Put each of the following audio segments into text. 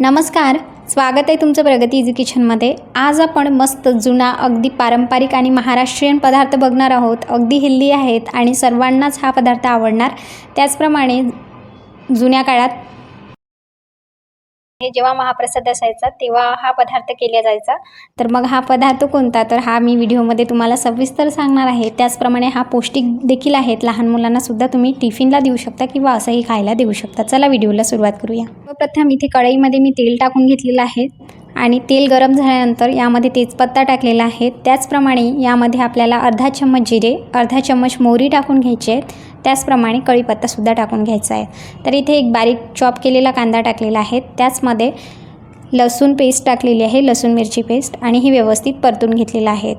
नमस्कार स्वागत आहे तुमचं प्रगती इझी किचनमध्ये आज आपण मस्त जुना अगदी पारंपरिक आणि महाराष्ट्रीयन पदार्थ बघणार आहोत. अगदी हेल्दी आहेत आणि सर्वांनाच हा पदार्थ आवडणार. त्याचप्रमाणे जुन्या काळात हे जेव्हा महाप्रसाद असायचा तेव्हा हा पदार्थ केला जायचा. तर मग हा पदार्थ कोणता? तर हा मी व्हिडिओमध्ये तुम्हाला सविस्तर सांगणार आहे. त्याचप्रमाणे हा पौष्टिक देखील आहेत. लहान मुलांना सुद्धा तुम्ही टिफिनला देऊ शकता किंवा असंही खायला देऊ शकता. चला व्हिडिओला सुरुवात करूया. प्रथम इथे कढईमध्ये मी तेल टाकून घेतलेलं आहे आणि तेल गरम झाल्यानंतर यामध्ये तेजपत्ता टाकलेला आहे. त्याचप्रमाणे यामध्ये आपल्याला अर्धा चम्मच जिरे अर्धा चम्मच मोहरी टाकून घ्यायची आहेत. त्याचप्रमाणे कढीपत्तासुद्धा टाकून घ्यायचा आहे. तर इथे एक बारीक चॉप केलेला कांदा टाकलेला आहे. त्याचमध्ये लसूण पेस्ट टाकलेली आहे लसूण मिरची पेस्ट आणि ही व्यवस्थित परतून घेतलेलं आहे.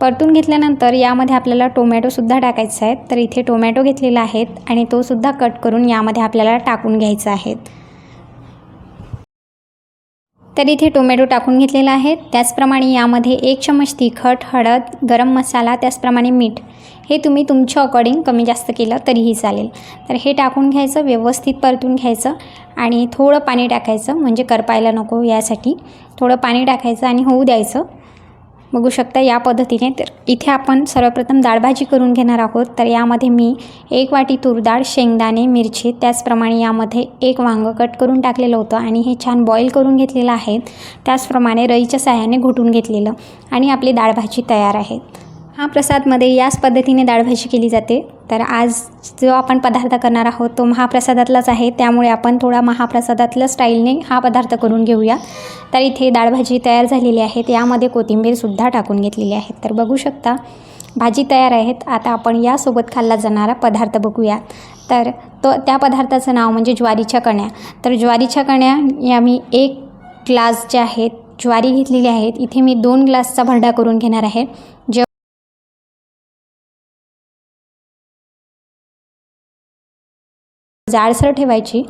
परतून घेतल्यानंतर यामध्ये आपल्याला टोमॅटोसुद्धा टाकायचा आहे. तर इथे टोमॅटो घेतलेला आहेत आणि तोसुद्धा कट करून यामध्ये आपल्याला टाकून घ्यायचा आहे. तर इथे टोमॅटो टाकून घेतलेला आहे. त्याचप्रमाणे यामध्ये एक चम्मच तिखट हळद गरम मसाला त्याचप्रमाणे मीठ. हे तुम्ही तुमच्या अकॉर्डिंग कमी जास्त केलं तरीही चालेल. तर हे टाकून घ्यायचं व्यवस्थित परतून घ्यायचं आणि थोडं पाणी टाकायचं म्हणजे करपायला नको यासाठी. थोडं पाणी टाकायचं आणि होऊ द्यायचं. बघू शकता या पद्धतीने. तर इथे आपण सर्वप्रथम डाळभाजी करून घेणार आहोत. तर यामध्ये मी एक वाटी तूर डाळ शेंगदाणे मिरची त्याचप्रमाणे यामध्ये एक वांगं कट करून टाकलेलं होतं आणि हे छान बॉईल करून घेतलेलं आहे. त्याचप्रमाणे रईच्या साह्याने घुटून घेतलेलं आणि आपली डाळभाजी तयार आहे. हा प्रसादमध्ये याच पद्धतीने डाळभाजी केली जाते. तर आज जो आपण पदार्थ करणार आहोत तो महाप्रसादातलाच आहे. त्यामुळे आपण थोडा महाप्रसादातल्या स्टाईलने हा पदार्थ करून घेऊया. तर इथे डाळभाजी तयार झालेली आहे. यामध्ये कोथिंबीरसुद्धा टाकून घेतलेली आहे. तर बघू शकता भाजी तयार आहेत. आता आपण यासोबत खाल्ला जाणारा पदार्थ बघूया. तर तो त्या पदार्थाचं नाव म्हणजे ज्वारीच्या कण्या. तर ज्वारीच्या कण्या या मी एक ग्लास जे आहेत ज्वारी घेतलेली आहेत. इथे मी दोन ग्लासचा भरडा करून घेणार आहे. जे जाडसर ठेवायची.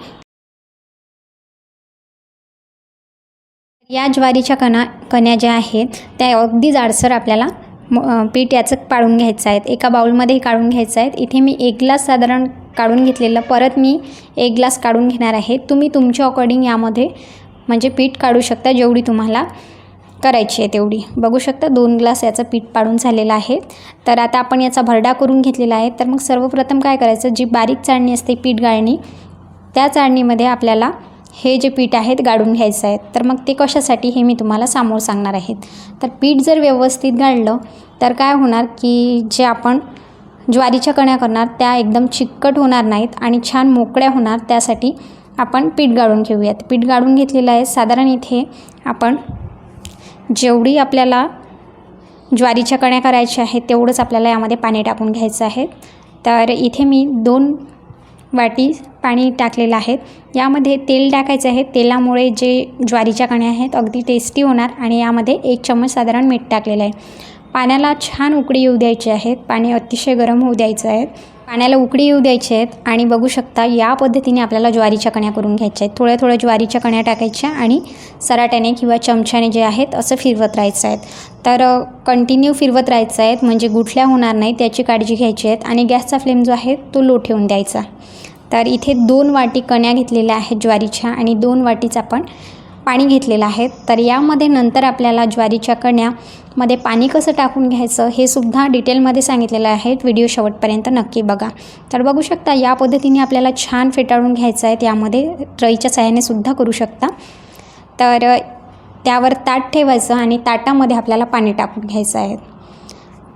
या ज्वारीच्या कणा कण्या ज्या आहेत त्या अगदी जाडसर आपल्याला म- पीठ याचं पाळून घ्यायचं आहेत. एका बाउलमध्ये काढून घ्यायचं आहे इथे मी एक ग्लास साधारण काढून घेतलेलं परत मी एक ग्लास काढून घेणार आहे. तुम्ही तुमच्या अकॉर्डिंग यामध्ये म्हणजे पीठ काढू शकता जेवढी तुम्हाला करायची आहे तेवढी. बघू शकता दोन ग्लास याचं पीठ पाडून झालेलं आहे. तर आता आपण याचा भरडा करून घेतलेला आहे. तर मग सर्वप्रथम काय करायचं जी बारीक चाळणी असते पीठ गाळणी त्या चाळणीमध्ये आपल्याला हे जे पीठ आहेत गाळून घ्यायचं आहे. तर मग ते कशासाठी हे मी तुम्हाला समोर सांगणार आहेत तर पीठ जर व्यवस्थित गाळलं तर काय होणार की जे आपण ज्वारीच्या कण्या करणार त्या एकदम चिकट होणार नाहीत आणि छान मोकळ्या होणार त्यासाठी आपण पीठ गाळून घेऊयात. पीठ गाळून घेतलेलं आहे. साधारण इथे आपण जेवढी आपल्याला ज्वारीच्या कण्या करायच्या आहेत तेवढंच आपल्याला यामध्ये पाणी टाकून घ्यायचं आहे. तर इथे मी दोन वाटी पाणी टाकलेलं आहे. यामध्ये तेल टाकायचं आहे. तेलामुळे जे ज्वारीच्या कण्या आहेत अगदी टेस्टी होणार आणि यामध्ये एक चम्मच साधारण मीठ टाकलेलं आहे. पाण्याला छान उकळी येऊ द्यायची आहे. पाणी अतिशय गरम होऊ द्यायचं आहे. पाण्याला उकडी येऊ द्यायची आहेत आणि बघू शकता या पद्धतीने आपल्याला ज्वारीच्या कण्या करून घ्यायच्या आहेत. थोड्या थोड्या ज्वारीच्या कण्या टाकायच्या आणि सराट्याने किंवा चमच्याने जे आहेत असं फिरवत राहायचं आहेत. तर कंटिन्यू फिरवत राहायचं आहेत म्हणजे गुठल्या होणार नाही त्याची काळजी घ्यायची आहेत आणि गॅसचा फ्लेम जो आहे तो लो ठेवून द्यायचा. तर इथे दोन वाटी कण्या घेतलेल्या आहेत ज्वारीच्या आणि दोन वाटीच आपण पाणी घेतलेलं आहे. तर यामध्ये नंतर आपल्याला ज्वारीच्या कण्यामध्ये पाणी कसं टाकून घ्यायचं हे सुद्धा डिटेलमध्ये सांगितलेलं आहे. व्हिडिओ शेवटपर्यंत नक्की बघा. तर बघू शकता या पद्धतीने आपल्याला छान फेटाळून घ्यायचं आहे. त्यामध्ये ट्रईच्या सहाय्याने सुद्धा करू शकता. तर त्यावर ताट ठेवायचं आणि ताटामध्ये आपल्याला पाणी टाकून घ्यायचं आहे.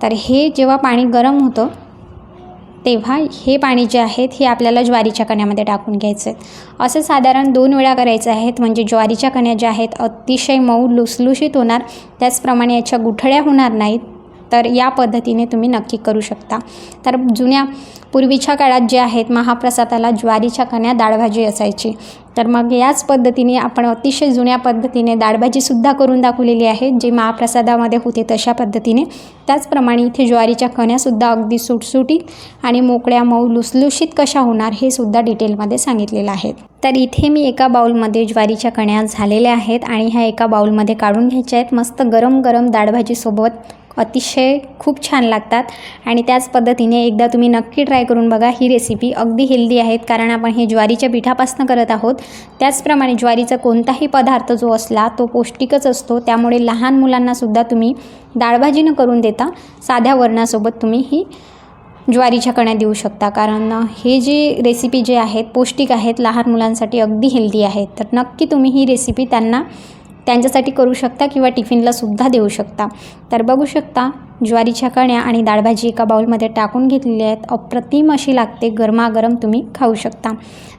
तर हे जेव्हा पाणी गरम होतं तेव्हा हे पाणी जे आहेत हे आपल्याला ज्वारीच्या कण्यामध्ये टाकून घ्यायचं आहे. असं साधारण दोन वेळा करायचं आहेत म्हणजे ज्वारीच्या कण्या ज्या आहेत अतिशय मऊ लुसलुशीत होणार. त्याचप्रमाणे याच्या गुठळ्या होणार नाहीत. तर या पद्धतीने तुम्ही नक्की करू शकता. तर जुन्या पूर्वीच्या काळात जे आहेत महाप्रसादाला ज्वारीच्या कण्या डाळभाजी असायची. तर मग याच पद्धतीने आपण अतिशय जुन्या पद्धतीने डाळभाजीसुद्धा करून दाखवलेली आहे जी महाप्रसादामध्ये होते तशा पद्धतीने. त्याचप्रमाणे इथे ज्वारीच्या कण्यासुद्धा अगदी सुटसुटीत आणि मोकळ्या मऊ लुसलुशीत कशा होणार हे सुद्धा डिटेलमध्ये सांगितलेलं आहे. तर इथे मी एका बाउलमध्ये ज्वारीच्या कण्या झालेल्या आहेत आणि ह्या एका बाउलमध्ये काढून घ्यायच्या आहेत. मस्त गरम गरम डाळभाजीसोबत अतिशय खूप छान लागतात. आणि त्याच पद्धतीने एकदा तुम्ही नक्की ट्राय करून बघा ही रेसिपी अगदी हेल्दी आहेत. कारण आपण हे ज्वारीच्या पिठापासून करत आहोत. त्याचप्रमाणे ज्वारीचा कोणताही पदार्थ जो असला तो पौष्टिकच असतो. त्यामुळे लहान मुलांनासुद्धा तुम्ही डाळभाजीनं करून देता. साध्या वरणासोबत तुम्ही ही ज्वारीच्या कण्या देऊ शकता. कारण हे जे रेसिपी जे आहेत पौष्टिक आहेत लहान मुलांसाठी अगदी हेल्दी आहेत. तर नक्की तुम्ही ही रेसिपी त्यांना त्यांच्यासाठी करू शकता किंवा टिफिनला सुद्धा देऊ शकता. तर बघू शकता ज्वारीच्या कण्या आणि डाळभाजी एका बाउलमध्ये टाकून घेतलेली आहेत. अप्रतिम अशी लागते. गरमागरम तुम्ही खाऊ शकता.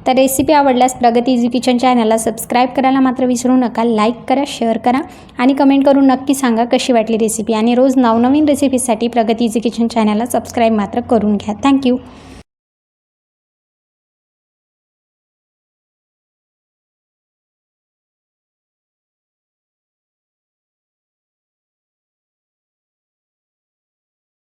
तर रेसिपी आवडल्यास प्रगती इझी किचन चॅनलला सबस्क्राईब करायला मात्र विसरू नका. लाईक करा शेअर करा आणि कमेंट करून नक्की सांगा कशी वाटली रेसिपी आणि रोज नवनवीन रेसिपीसाठी प्रगती इझी किचन चॅनलला सबस्क्राईब मात्र करून घ्या. थँक्यू